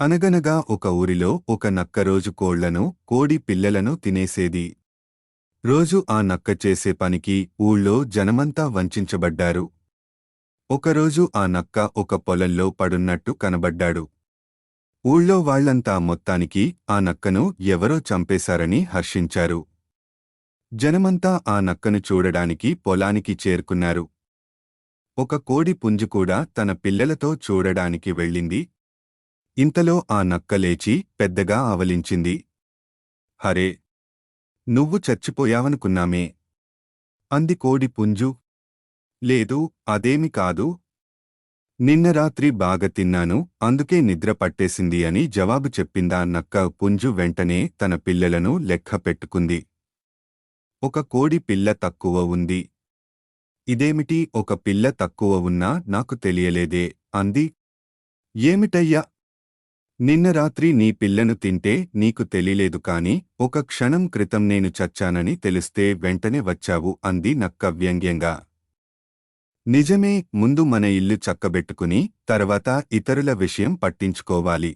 అనగనగా ఒక ఊరిలో ఒక నక్క రోజు కోళ్ళను కోడి పిల్లలను తినేసేది. రోజు ఆ నక్క చేసే పనికి ఊళ్ళో జనమంతా వంచించబడ్డారు. ఒకరోజు ఆ నక్క ఒక పొలంలో పడున్నట్టు కనబడ్డాడు. ఊళ్ళో వాళ్ళంతా మొత్తానికి ఆ నక్కను ఎవరో చంపేశారని హర్షించారు. జనమంతా ఆ నక్కను చూడడానికి పొలానికి చేరుకున్నారు. ఒక కోడి పుంజు కూడా తన పిల్లలతో చూడడానికి వెళ్ళింది ఇంతలో ఆ నక్క లేచి పెద్దగా ఆవలించింది. హరే నువ్వు చచ్చిపోయావనుకున్నామే. అంది కోడి పుంజు. లేదు అదేమి కాదు. నిన్న రాత్రి బాగా తిన్నాను అందుకే నిద్ర పట్టేసింది అని జవాబు చెప్పిందా నక్క పుంజు వెంటనే తన పిల్లలను లెక్క పెట్టుకుంది. ఒక కోడి పిల్ల తక్కువ ఉంది. ఇదేమిటి ఒక పిల్ల తక్కువ ఉన్నా నాకు తెలియలేదే అంది. ఏమిటయ్యా నిన్న రాత్రి నీ పిల్లను తింటే నీకు తెలియలేదు కాని ఒక క్షణం క్రితం నేను చచ్చానని తెలిస్తే వెంటనే వచ్చావు అంది నక్క వ్యంగ్యంగా. నిజమే ముందు మన ఇల్లు చక్కబెట్టుకుని తర్వాత ఇతరుల విషయం పట్టించుకోవాలి.